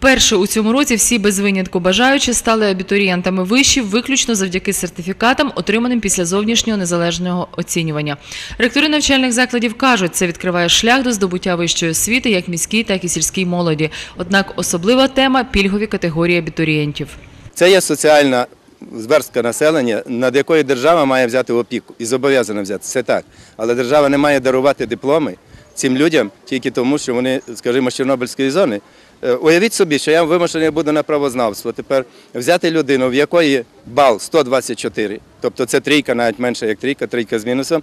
Вперше у цьому році всі без винятку бажаючі стали абітурієнтами вишів виключно завдяки сертифікатам, отриманим після зовнішнього незалежного оцінювання. Ректори навчальних закладів кажуть, це відкриває шлях до здобуття вищої освіти як міській, так і сільській молоді. Однак особлива тема пільгові категорії абітурієнтів. Це є соціальна зверстка населення, над якою держава має взяти опіку і зобов'язана взяти. Це так. Але держава не має дарувати дипломи цим людям тільки тому, що вони, скажімо, з Чорнобильської зони. Е, Уявіть собі, що я вимушений буду на правознавство. Тепер взяти людину, в якої бал 124, тобто це трійка, навіть менше як трійка, трійка з мінусом,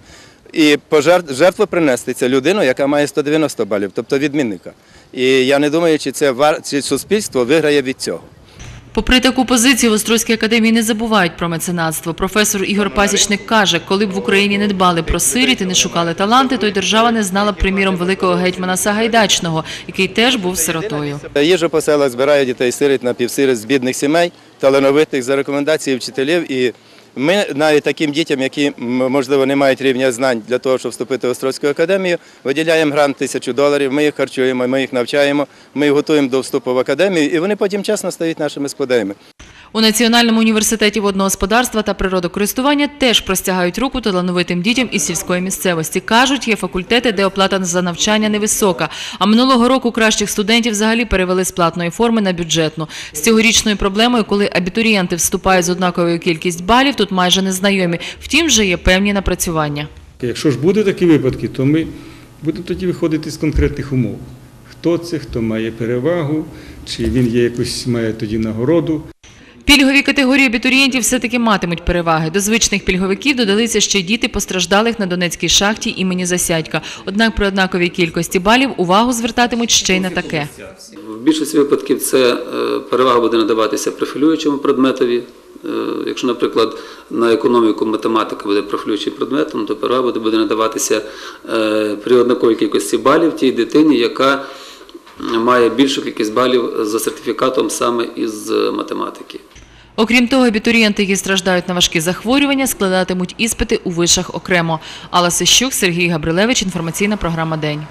і пожертв, жертву принести це людину, яка має 190 балів, тобто відмінника. І я не думаю, чи це чи суспільство виграє від цього. Попри таку позицію, в Острозькій академії не забувають про меценатство. Професор Ігор Пасічник каже, коли б в Україні не дбали про сиріт і не шукали таланти, то й держава не знала б, приміром, великого гетьмана Сагайдачного, який теж був сиротою. Їжу по селах збирає дітей сиріт напівсиріт з бідних сімей, талановитих за рекомендацією вчителів. І ми навіть таким дітям, які можливо не мають рівня знань для того, щоб вступити в Острозьку академію, виділяємо грант тисячу доларів. Ми їх харчуємо, ми їх навчаємо, ми їх готуємо до вступу в академію, і вони потім чесно стають нашими сподеями. У Національному університеті водного господарства та природокористування теж простягають руку талановитим дітям із сільської місцевості. Кажуть, є факультети, де оплата за навчання невисока. А минулого року кращих студентів взагалі перевели з платної форми на бюджетну. З цьогорічною проблемою, коли абітурієнти вступають з однаковою кількістю балів, тут майже незнайомі. Втім, вже є певні напрацювання. Якщо ж буде такі випадки, то ми будемо тоді виходити з конкретних умов. Хто це, хто має перевагу, чи він є якусь має тоді нагороду. Пільгові категорії абітурієнтів все-таки матимуть переваги. До звичних пільговиків додалися ще й діти постраждалих на Донецькій шахті імені Засядька. Однак при однаковій кількості балів увагу звертатимуть ще й на таке. В більшості випадків це е, перевага буде надаватися профілюючому предметові. Е, Якщо, наприклад, на економіку математика буде профілюючим предметом, то перевага буде- надаватися е, при однаковій кількості балів тій дитині, яка має більшу кількість балів за сертифікатом саме із математики. Окрім того, абітурієнти, які страждають на важкі захворювання, складатимуть іспити у вишах окремо. Алла Сищук, Сергій Габрилевич, інформаційна програма День.